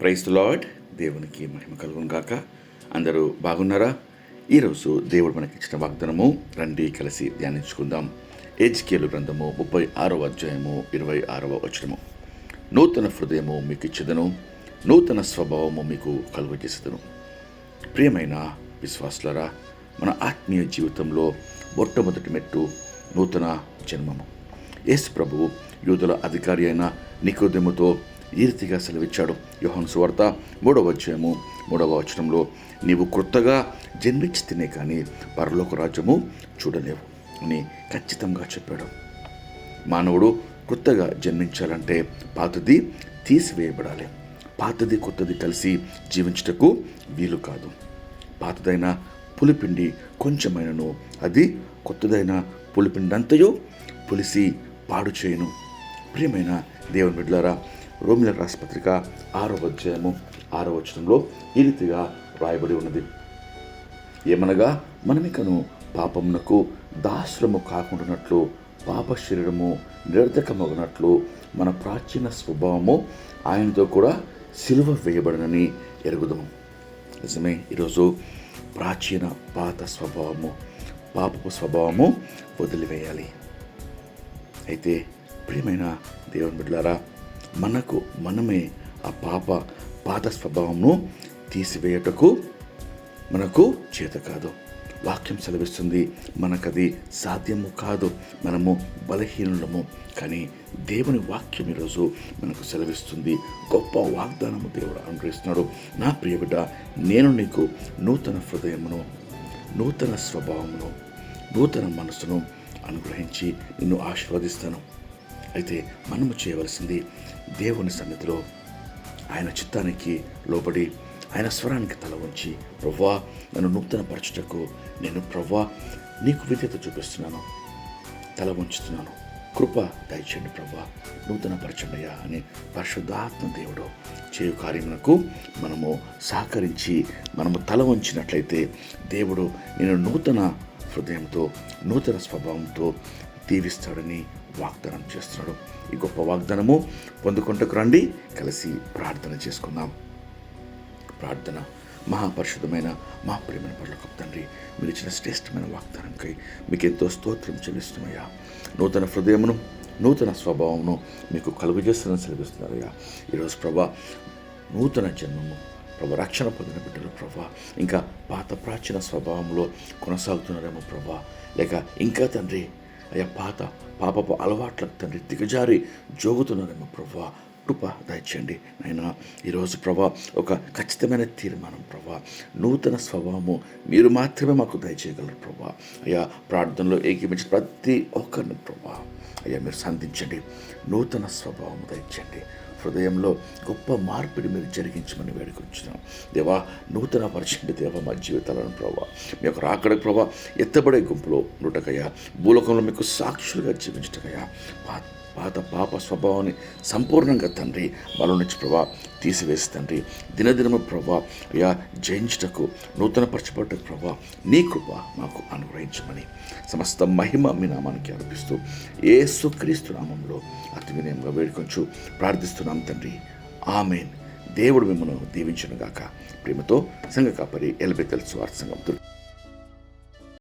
Price lord దేవునికి మహిమ కలుగును గాక. అందరూ బాగున్నారా? ఈరోజు దేవుడు మనకి ఇచ్చిన వాగ్దానము రండి కలిసి ధ్యానించుకుందాం. ఏజ్కేలు గ్రంథము ముప్పై ఆరవ అధ్యాయము ఇరవై ఆరవ వచనము. నూతన హృదయము మీకు ఇచ్చేదను నూతన స్వభావము మీకు కలుగజేసేదను. ప్రియమైన విశ్వాసులరా మన ఆత్మీయ జీవితంలో మొట్టమొదటి మెట్టు నూతన జన్మము. యేసు ప్రభువు యూదుల అధికారి అయిన నికోదెముతో ఈ రీతిగా సెలవిచ్చాడు యోహన్ సువార్త మూడవ అధ్యాయము మూడవ వచనంలో నీవు క్రొత్తగా జన్మించితేనే కానీ పరలోక రాజ్యము చూడలేవు అని ఖచ్చితంగా చెప్పాడు. మానవుడు క్రొత్తగా జన్మించాలంటే పాతది తీసివేయబడాలి. పాతది కొత్తది కలిసి జీవించుటకు వీలు కాదు. పాతదైన పులిపిండి కొంచెమైనను అది కొత్తదైన పులిపిండంతయో పులిసి పాడు చేయను. ప్రియమైన దేవుని బిడ్డలారా రోమిల రాసిపత్రిక ఆరో అధ్యాయము ఆరో వచనంలో ఈ రీతిగా రాయబడి ఉన్నది. ఏమనగా మనమికను పాపమునకు దాసులము కాకుండానట్లు పాప శరీరము నిరర్ధకమగినట్లు మన ప్రాచీన స్వభావము ఆయనతో కూడా సిలువ వేయబడనని ఎరుగుదము. నిజమే ఈరోజు ప్రాచీన పాత స్వభావము పాపపు స్వభావము వదిలివేయాలి. అయితే ప్రియమైన దేవుని బిడ్డలారా మనకు మనమే ఆ పాప పాత స్వభావంను తీసివేయటకు మనకు చేత కాదు. వాక్యం సెలవిస్తుంది మనకది సాధ్యము కాదు. మనము బలహీనులము కానీ దేవుని వాక్యం ఈరోజు మనకు సెలవిస్తుంది. గొప్ప వాగ్దానము దేవుడు అనుగ్రహిస్తున్నాడు. నా ప్రియబిడ్డ నేను నీకు నూతన హృదయమును నూతన స్వభావమును నూతన మనసును అనుగ్రహించి నిన్ను ఆశీర్వదిస్తాను. అయితే మనము చేయవలసింది దేవుని సన్నిధిలో ఆయన చిత్తానికి లోబడి ఆయన స్వరానికి తల ఉంచి ప్రవ్వా నన్ను నూతన పరచుటకు నేను ప్రవ్వా నీకు విధేత చూపిస్తున్నాను తల ఉంచుతున్నాను కృప దయచేయండి ప్రభా నూతన పరచండియా అని పరిశుద్ధాత్మ దేవుడు చేయు కార్యమునకు మనము సహకరించి మనము తల వంచినట్లయితే దేవుడు నేను నూతన హృదయంతో నూతన స్వభావంతో దీవిస్తాడని వాగ్దానం చేస్తున్నాడు. ఈ గొప్ప వాగ్దానము పొందుకుంటకు రండి. కలిసి ప్రార్థన చేసుకుందాం. ప్రార్థన మహాపరిశుద్ధమైన మా ప్రేమైన పర్లకు తండ్రి మీరు ఇచ్చిన శ్రేష్టమైన వాగ్దానంకై మీకు ఎంతో స్తోత్రం చెల్లిస్తున్నాయా నూతన హృదయమును నూతన స్వభావమును మీకు కలుగజేస్తున్న సెలవిస్తున్నారయ్యా. ఈరోజు ప్రభా నూతన జన్మము ప్రభా రక్షణ పొందిన బిడ్డలు ప్రభా ఇంకా పాత ప్రాచీన స్వభావంలో కొనసాగుతున్నారేమో ప్రభా. లేక ఇంకా తండ్రి అయ్యా పాత పాపపు అలవాట్లకు తండ్రి దిగజారి జోగుతున్నారేమో ప్రభా. కృప దయచేయండి అయినా ఈరోజు ప్రభా ఒక ఖచ్చితమైన తీర్మానం ప్రభా. నూతన స్వభావము మీరు మాత్రమే మాకు దయచేయగలరు ప్రభా. అయ్యా ప్రార్థనలో ఏకీపించిన ప్రతి ఒక్కరిని ప్రభా. అయ్యా మీరు సంధించండి. నూతన స్వభావం దయచేయండి. హృదయంలో గొప్ప మార్పిడి మీరు జరిగించమని వేడుకొచ్చున్నాం దేవా నూతన పరిచండి దేవ మా జీవితాలను ప్రభావ మీ యొక్క రాకడ ప్రభా ఎత్తబడే గుంపులో ఉండటకయ్యా భూలోకంలో మీకు సాక్షులుగా జీవించటకయ్యా. మా పాత పాప స్వభావాన్ని సంపూర్ణంగా తండ్రి బలం నుంచి ప్రభా తీసివేసి తండ్రి. దినదినము ప్రభా అయా జయించుటకు నూతన పరచబడ్డకు ప్రభా నీ కృప మాకు అనుగ్రహించమని సమస్త మహిమ మీ నామానికి అర్పిస్తూ ఏసుక్రీస్తు నామంలో అతి వినయంగా వేడుకొంచు ప్రార్థిస్తున్నాం తండ్రి. ఆమెన్. దేవుడు మిమ్మల్ని దీవించను గాక ప్రేమతో సంఘ కాపరి ఎల్బెతల్ స్వార్థ సంఘం